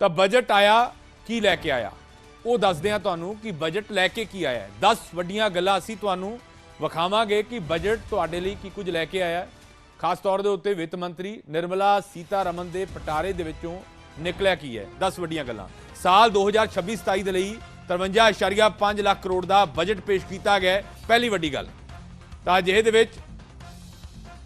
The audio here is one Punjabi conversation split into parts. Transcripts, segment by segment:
ਤਾਂ ਬਜਟ ਆਇਆ, ਕੀ ਲੈ ਕੇ ਆਇਆ? ਉਹ ਦੱਸਦੇ ਆ ਤੁਹਾਨੂੰ ਕਿ ਬਜਟ ਲੈ ਕੇ ਕੀ ਆਇਆ ਹੈ। 10 ਵੱਡੀਆਂ ਗੱਲਾਂ ਅਸੀਂ ਤੁਹਾਨੂੰ ਵਿਖਾਵਾਂਗੇ ਕਿ ਬਜਟ ਤੁਹਾਡੇ ਲਈ ਕੀ ਕੁਝ ਲੈ ਕੇ ਆਇਆ ਖਾਸ ਤੌਰ ਦੇ ਉੱਤੇ ਵਿੱਤ ਮੰਤਰੀ ਨਿਰਮਲਾ ਸੀਤਾਰਮਨ ਦੇ ਪਟਾਰੇ ਦੇ ਵਿੱਚੋਂ ਨਿਕਲਿਆ ਕੀ ਹੈ? 10 ਵੱਡੀਆਂ ਗੱਲਾਂ। ਸਾਲ 2026-27 ਦੇ ਲਈ 53.5 ਲੱਖ ਕਰੋੜ ਦਾ ਬਜਟ ਪੇਸ਼ ਕੀਤਾ ਗਿਆ ਪਹਿਲੀ ਵੱਡੀ ਗੱਲ। ਤਾਂ ਅਜਿਹੇ ਦੇ ਵਿੱਚ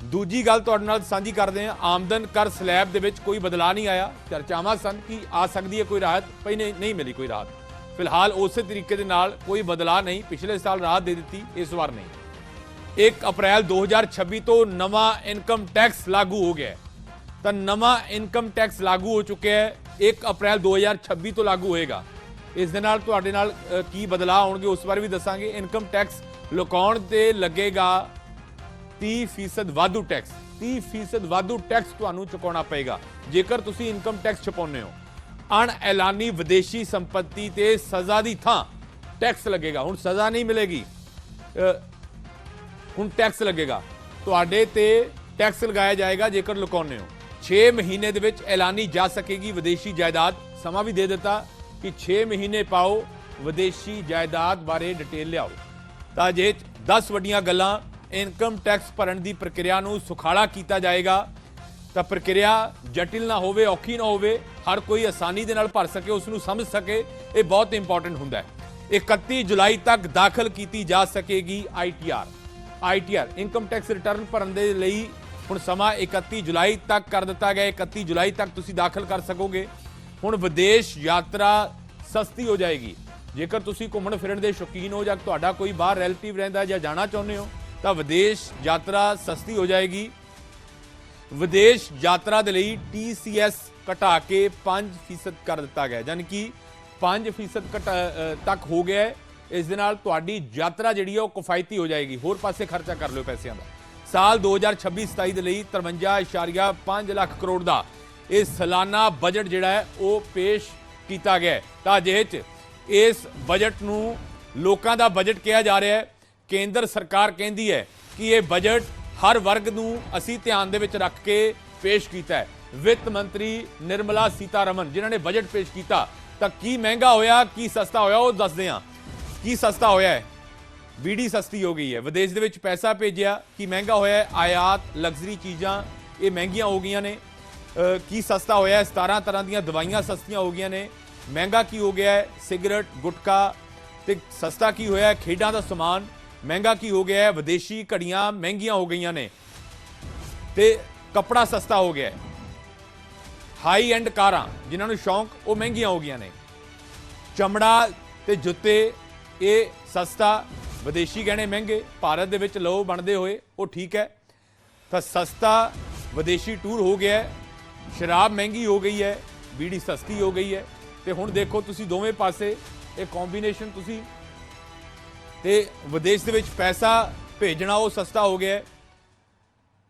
ਦੂਜੀ ਗੱਲ ਤੁਹਾਡੇ ਨਾਲ ਸਾਂਝੀ ਕਰਦੇ ਹਾਂ ਆਮਦਨ ਕਰ ਸਲੈਬ ਦੇ ਵਿੱਚ ਕੋਈ ਬਦਲਾਅ ਨਹੀਂ ਆਇਆ। ਚਰਚਾਵਾਂ ਸਨ ਕਿ ਆ ਸਕਦੀ ਹੈ ਕੋਈ ਰਾਹਤ ਪਰ ਨਹੀਂ ਨਹੀਂ ਮਿਲੀ ਕੋਈ ਰਾਹਤ। ਫਿਲਹਾਲ ਉਸੇ ਤਰੀਕੇ ਦੇ ਨਾਲ ਕੋਈ ਬਦਲਾਅ ਨਹੀਂ ਪਿਛਲੇ ਸਾਲ ਰਾਹਤ ਦੇ ਦਿੱਤੀ ਇਸ ਵਾਰ ਨਹੀਂ। 1 ਅਪ੍ਰੈਲ 2026 ਤੋਂ ਨਵਾਂ ਇਨਕਮ ਟੈਕਸ ਲਾਗੂ ਹੋ ਗਿਆ ਤਾਂ ਨਵਾਂ ਇਨਕਮ ਟੈਕਸ ਲਾਗੂ ਹੋ ਚੁੱਕਿਆ ਹੈ 1 ਅਪ੍ਰੈਲ 2026 ਤੋਂ ਲਾਗੂ ਹੋਏਗਾ। ਇਸ ਦੇ ਨਾਲ ਤੁਹਾਡੇ ਨਾਲ ਅ, ਕੀ ਬਦਲਾਅ ਆਉਣਗੇ ਉਸ ਬਾਰੇ ਵੀ ਦੱਸਾਂਗੇ। ਇਨਕਮ ਟੈਕਸ ਲੁਕਾਉਣ ਤੇ ਲੱਗੇਗਾ 30% ਵਾਧੂ ਟੈਕਸ 30% ਵਾਧੂ ਟੈਕਸ ਤੁਹਾਨੂੰ ਚੁਕਾਉਣਾ ਪਏਗਾ। ਜੇਕਰ ਤੁਸੀਂ ਇਨਕਮ ਟੈਕਸ ਛਪਾਉਂਦੇ ਹੋ ਅਣ ਐਲਾਨੀ ਵਿਦੇਸ਼ੀ ਸੰਪਤੀ ਤੇ ਸਜ਼ਾ ਦੀ ਥਾਂ ਟੈਕਸ ਲੱਗੇਗਾ। ਹੁਣ ਸਜ਼ਾ ਨਹੀਂ ਮਿਲੇਗੀ। ਹੁਣ ਟੈਕਸ ਲੱਗੇਗਾ। ਤੁਹਾਡੇ ਤੇ ਟੈਕਸ ਲਗਾਇਆ ਜਾਏਗਾ ਜੇਕਰ ਲੁਕਾਉਂਦੇ ਹੋ। 6 ਮਹੀਨੇ ਦੇ ਵਿੱਚ ਐਲਾਨੀ ਜਾ ਸਕੇਗੀ ਵਿਦੇਸ਼ੀ ਜਾਇਦਾਦ। ਸਮਾਂ ਵੀ ਦੇ ਦਿੱਤਾ ਕਿ 6 ਮਹੀਨੇ ਪਾਓ, ਵਿਦੇਸ਼ੀ ਜਾਇਦਾਦ ਬਾਰੇ ਡਿਟੇਲ ਲਿਆਓ। ਤਾਂ ਜੇ 10 ਵੱਡੀਆਂ ਗੱਲਾਂ ਇਨਕਮ ਟੈਕਸ ਭਰਨ ਦੀ ਪ੍ਰਕਿਰਿਆ ਨੂੰ ਸੁਖਾਲਾ ਕੀਤਾ ਜਾਏਗਾ। ਤਾਂ ਪ੍ਰਕਿਰਿਆ ਜਟਿਲ ਨਾ ਹੋਵੇ, ਔਖੀ ਨਾ ਹੋਵੇ, ਹਰ ਕੋਈ ਆਸਾਨੀ ਦੇ ਨਾਲ ਭਰ ਸਕੇ ਉਸ ਨੂੰ ਸਮਝ ਸਕੇ, ਇਹ ਬਹੁਤ ਇੰਪੋਰਟੈਂਟ ਹੁੰਦਾ ਹੈ। 31 ਜੁਲਾਈ ਤੱਕ ਦਾਖਲ ਕੀਤੀ ਜਾ ਸਕੇਗੀ ITR ITR income tax return ਭਰਨ ਦੇ ਲਈ ਹੁਣ ਸਮਾਂ 31 ਜੁਲਾਈ ਤੱਕ ਕਰ ਦਿੱਤਾ ਗਿਆ। ਹੈ। 31 ਜੁਲਾਈ ਤੱਕ ਤੁਸੀਂ ਦਾਖਲ ਕਰ ਸਕੋਗੇ। ਹੁਣ ਵਿਦੇਸ਼ ਯਾਤਰਾ ਸਸਤੀ ਹੋ ਜਾਏਗੀ। ਜੇਕਰ ਤੁਸੀਂ ਘੁੰਮਣ ਫਿਰਨ ਦੇ ਸ਼ੌਕੀਨ ਹੋ ਜਾਂ ਤੁਹਾਡਾ ਕੋਈ ਬਾਹਰ ਰਿਲੇਟਿਵ ਰਹਿੰਦਾ ਜਾਂ ਜਾਣਾ ਚਾਹੁੰਦੇ ਹੋ ਤਾਂ ਵਿਦੇਸ਼ ਯਾਤਰਾ ਸਸਤੀ ਹੋ ਜਾਏਗੀ। ਵਿਦੇਸ਼ ਯਾਤਰਾ ਦੇ ਲਈ TCS ਘਟਾ ਕੇ 5% ਕਰ ਦਿੱਤਾ ਗਿਆ ਹੈ। ਯਾਨੀ ਕਿ 5% ਘਟਾ ਤੱਕ ਹੋ ਗਿਆ ਇਸ ਦੇ ਨਾਲ ਤੁਹਾਡੀ ਯਾਤਰਾ ਜਿਹੜੀ ਹੈ ਉਹ ਕਿਫਾਇਤੀ ਹੋ ਜਾਏਗੀ। ਹੋਰ ਪਾਸੇ ਖਰਚਾ ਕਰ ਲਿਓ ਪੈਸਿਆਂ ਦਾ। ਸਾਲ 2026-27 ਦੇ ਲਈ 53.5 ਲੱਖ ਕਰੋੜ ਦਾ ਇਹ ਸਾਲਾਨਾ ਬਜਟ ਜਿਹੜਾ ਹੈ, ਉਹ ਪੇਸ਼ ਕੀਤਾ ਗਿਆ ਤਾਂ ਅਜਿਹੇ 'ਚ ਇਸ ਬਜਟ ਨੂੰ ਲੋਕਾਂ ਦਾ ਬਜਟ ਕਿਹਾ ਜਾ ਰਿਹਾ ਹੈ। ਕੇਂਦਰ ਸਰਕਾਰ ਕਹਿੰਦੀ ਹੈ ਕਿ ਇਹ ਬਜਟ ਹਰ ਵਰਗ ਨੂੰ ਅਸੀਂ ਧਿਆਨ ਦੇ ਵਿੱਚ ਰੱਖ ਕੇ ਪੇਸ਼ ਕੀਤਾ ਹੈ। ਵਿੱਤ ਮੰਤਰੀ ਨਿਰਮਲਾ ਸੀਤਾਰਮਨ, ਜਿਨ੍ਹਾਂ ਨੇ ਬਜਟ ਪੇਸ਼ ਕੀਤਾ, ਤਾਂ ਕੀ ਮਹਿੰਗਾ ਹੋਇਆ, ਕੀ ਸਸਤਾ ਹੋਇਆ, ਉਹ ਦੱਸਦੇ ਹਾਂ। ਕੀ ਸਸਤਾ ਹੋਇਆ ਹੈ? ਬੀੜੀ ਸਸਤੀ ਹੋ ਗਈ ਹੈ। ਵਿਦੇਸ਼ ਦੇ ਵਿੱਚ ਪੈਸਾ ਭੇਜਿਆ, ਕੀ ਮਹਿੰਗਾ ਹੋਇਆ ਹੈ? ਆਯਾਤ, ਲਗਜ਼ਰੀ ਚੀਜ਼ਾਂ, ਇਹ ਮਹਿੰਗੀਆਂ ਹੋ ਗਈਆਂ ਨੇ। ਕੀ ਸਸਤਾ ਹੋਇਆ ਹੈ? 17 ਤਰ੍ਹਾਂ ਦੀਆਂ ਦਵਾਈਆਂ ਸਸਤੀਆਂ ਹੋ ਗਈਆਂ ਨੇ। ਮਹਿੰਗਾ ਕੀ ਹੋ ਗਿਆ ਹੈ? ਸਿਗਰਟ, ਗੁਟਕਾ, ਤੇ ਸਸਤਾ ਕੀ ਹੋਇਆ ਹੈ? ਖੇਡਾਂ ਦਾ ਸਮਾਨ ਮਹਿੰਗਾ ਕੀ ਹੋ ਗਿਆ ਹੈ? ਵਿਦੇਸ਼ੀ ਘੜੀਆਂ ਮਹਿੰਗੀਆਂ ਹੋ ਗਈਆਂ ਨੇ ਤੇ ਕੱਪੜਾ ਸਸਤਾ ਹੋ ਗਿਆ ਹੈ। ਹਾਈ ਐਂਡ ਕਾਰਾਂ ਜਿਨ੍ਹਾਂ ਨੂੰ ਸ਼ੌਂਕ, ਉਹ ਮਹਿੰਗੀਆਂ ਹੋ ਗਈਆਂ ਨੇ। ਚਮੜਾ ਤੇ ਜੁੱਤੇ, ਇਹ ਸਸਤਾ, ਵਿਦੇਸ਼ੀ ਗਹਿਣੇ ਮਹਿੰਗੇ, ਭਾਰਤ ਦੇ ਵਿੱਚ ਲੋ ਬਣਦੇ ਹੋਏ, ਉਹ ਠੀਕ ਹੈ। ਤਾਂ ਸਸਤਾ ਵਿਦੇਸ਼ੀ ਟੂਰ ਹੋ ਗਿਆ ਹੈ। ਸ਼ਰਾਬ ਮਹਿੰਗੀ ਹੋ ਗਈ ਹੈ, ਬੀੜੀ ਸਸਤੀ ਹੋ ਗਈ ਹੈ। ਤੇ ਹੁਣ ਦੇਖੋ ਤੁਸੀਂ ਦੋਵੇਂ ਪਾਸੇ, ਇਹ ਕੰਬੀਨੇਸ਼ਨ ਤੁਸੀਂ ਤੇ ਵਿਦੇਸ਼ ਦੇ ਵਿੱਚ ਪੈਸਾ ਭੇਜਣਾ ਉਹ ਸਸਤਾ ਹੋ ਗਿਆ ਹੈ।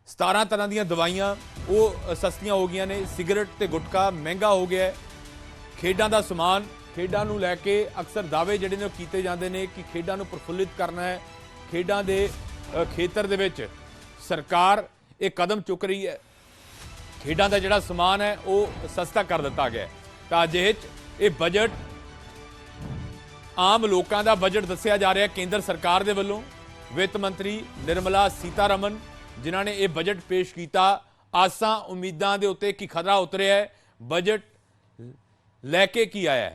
17 ਤਰ੍ਹਾਂ ਦੀਆਂ ਦਵਾਈਆਂ, ਉਹ ਸਸਤੀਆਂ ਹੋ ਗਈਆਂ ਨੇ। ਸਿਗਰਟ ਤੇ ਗੁਟਕਾ ਮਹਿੰਗਾ ਹੋ ਗਿਆ ਖੇਡਾਂ ਦਾ ਸਮਾਨ, ਖੇਡਾਂ ਨੂੰ ਲੈ ਕੇ ਅਕਸਰ ਦਾਅਵੇ ਜਿਹੜੇ ਨੇ ਉਹ ਕੀਤੇ ਜਾਂਦੇ ਨੇ ਕਿ ਖੇਡਾਂ ਨੂੰ ਪ੍ਰਫੁੱਲਿਤ ਕਰਨਾ ਹੈ। ਖੇਡਾਂ ਦੇ ਖੇਤਰ ਦੇ ਵਿੱਚ ਸਰਕਾਰ ਇਹ ਕਦਮ ਚੁੱਕ ਰਹੀ ਹੈ। ਖੇਡਾਂ ਦਾ ਜਿਹੜਾ ਸਮਾਨ ਹੈ, ਉਹ ਸਸਤਾ ਕਰ ਦਿੱਤਾ ਗਿਆ ਤਾਂ ਅਜਿਹੇ ਇਹ ਬਜਟ ਆਮ ਲੋਕਾਂ ਦਾ ਬਜਟ ਦੱਸਿਆ ਜਾ ਰਿਹਾ ਕੇਂਦਰ ਸਰਕਾਰ ਦੇ ਵੱਲੋਂ। ਵਿੱਤ ਮੰਤਰੀ ਨਿਰਮਲਾ ਸੀਤਾਰਮਨ, ਜਿਨ੍ਹਾਂ ਨੇ ਇਹ ਬਜਟ ਪੇਸ਼ ਕੀਤਾ, ਆਸਾਂ ਉਮੀਦਾਂ ਦੇ ਉੱਤੇ ਕੀ ਖਤਰਾ ਉਤਰਿਆ ਹੈ, ਬਜਟ ਲੈ ਕੇ ਕੀ ਆਇਆ ਹੈ?